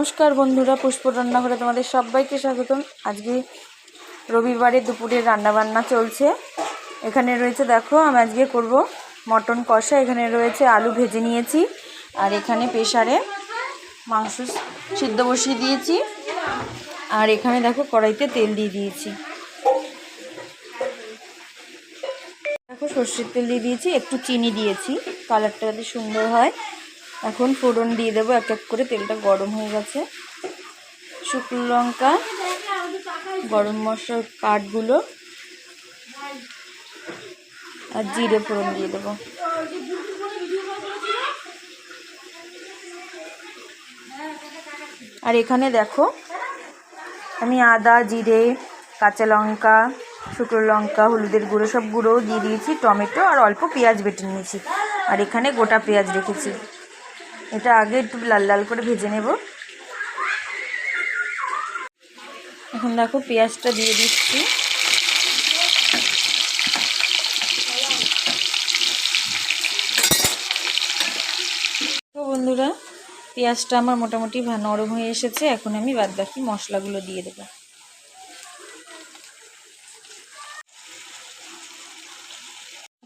নমস্কার বন্ধুরা, পুষ্প রান্নাঘরে তোমাদের সবাইকে স্বাগতম। আজকে রবিবারে দুপুরে রান্না বান্না চলছে। এখানে রয়েছে, দেখো, আমি আজকে করব মটন কষা। এখানে রয়েছে আলু ভেজে নিয়েছি, আর এখানে প্রেশারে মাংস সিদ্ধ বসিয়ে দিয়েছি। আর এখানে, দেখো, কড়াইতে তেল দিয়ে দিয়েছি। দেখো, সর্ষের তেল দিয়ে দিয়েছি, একটু চিনি দিয়েছি, কালারটা যাতে সুন্দর হয়। এখন ফোড়ন দিয়ে দেবো, এক এক করে তেলটা গরম হয়ে গেছে। শুকনো লঙ্কা, গরম মশলার কাঠগুলো, আর জিরে ফোড়ন দিয়ে দেবো। আর এখানে দেখো, আমি আদা, জিরে, কাঁচা লঙ্কা, শুকনো লঙ্কা, হলুদের গুঁড়ো, সব গুঁড়োও দিয়ে দিয়েছি, টমেটো, আর অল্প পেঁয়াজ বেটে নিয়েছি। আর এখানে গোটা পেঁয়াজ রেখেছি। এটা আগে একটু লাল লাল করে ভেজে নেব। এখন দেখো পেঁয়াজটা দিয়ে দিচ্ছি। বন্ধুরা, পেঁয়াজটা আমার মোটামুটি নরম হয়ে এসেছে। এখন আমি বাদ বাকি মশলাগুলো দিয়ে দেবো।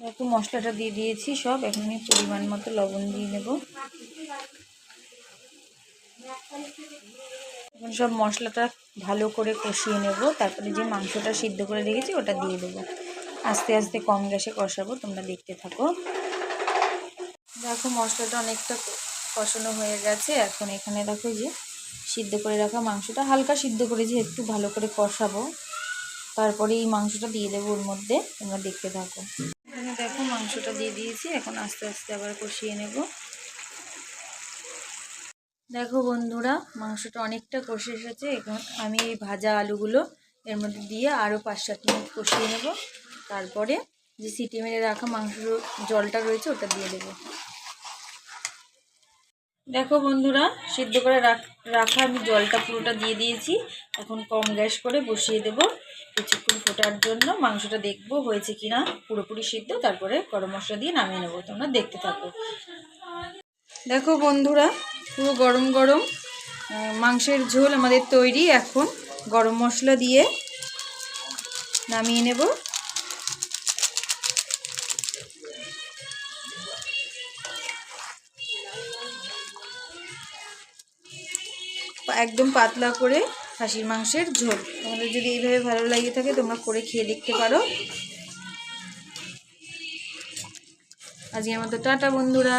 দেখো মশলাটা দিয়ে দিয়েছি সব। এখন আমি পরিমাণ মতো লবণ দিয়ে নেব এখন সব মশলাটা ভালো করে কষিয়ে নেব। তারপরে যে মাংসটা সিদ্ধ করে রেখেছি, ওটা দিয়ে দেবো। আস্তে আস্তে কম গ্যাসে কষাবো, তোমরা দেখতে থাকো। দেখো, মশলাটা অনেকটা কষানো হয়ে গেছে। এখন এখানে দেখো যে সিদ্ধ করে রাখা মাংসটা, হালকা সিদ্ধ করেছি একটু ভালো করে কষাবো। তারপরে এই মাংসটা দিয়ে দেবো ওর মধ্যে, তোমরা দেখতে থাকো। এখানে দেখো মাংসটা দিয়ে দিয়েছি, এখন আস্তে আস্তে আবার কষিয়ে নেব। দেখো বন্ধুরা, মাংসটা অনেকটা কষে এসেছে, এখন আমি এই ভাজা আলুগুলো এর মধ্যে দিয়ে আরও পাঁচ সাত মিনিট কষিয়ে নেব। তারপরে যে সিটি মেরে রাখা মাংস জলটা রয়েছে, ওটা দিয়ে দেবো। দেখো বন্ধুরা, সিদ্ধ করে রাখা আমি জলটা পুরোটা দিয়ে দিয়েছি। এখন কম গ্যাস করে বসিয়ে দেব কিছুক্ষণ ফোটার জন্য। মাংসটা দেখব হয়েছে কিনা। পুরোপুরি সিদ্ধ, তারপরে গরম মশলা দিয়ে নামিয়ে নেব। তোমরা দেখতে থাকো। দেখো বন্ধুরা, পুরো গরম গরম মাংসের ঝোল আমাদের তৈরি। এখন গরম মশলা দিয়ে নামিয়ে নেব। একদম পাতলা করে খাসির মাংসের ঝোল। তোমাদের যদি এইভাবে ভালো লাগে থাকে, তোমরা করে খেয়ে দেখতে পারো। আজকের মতো টাটা, বন্ধুরা।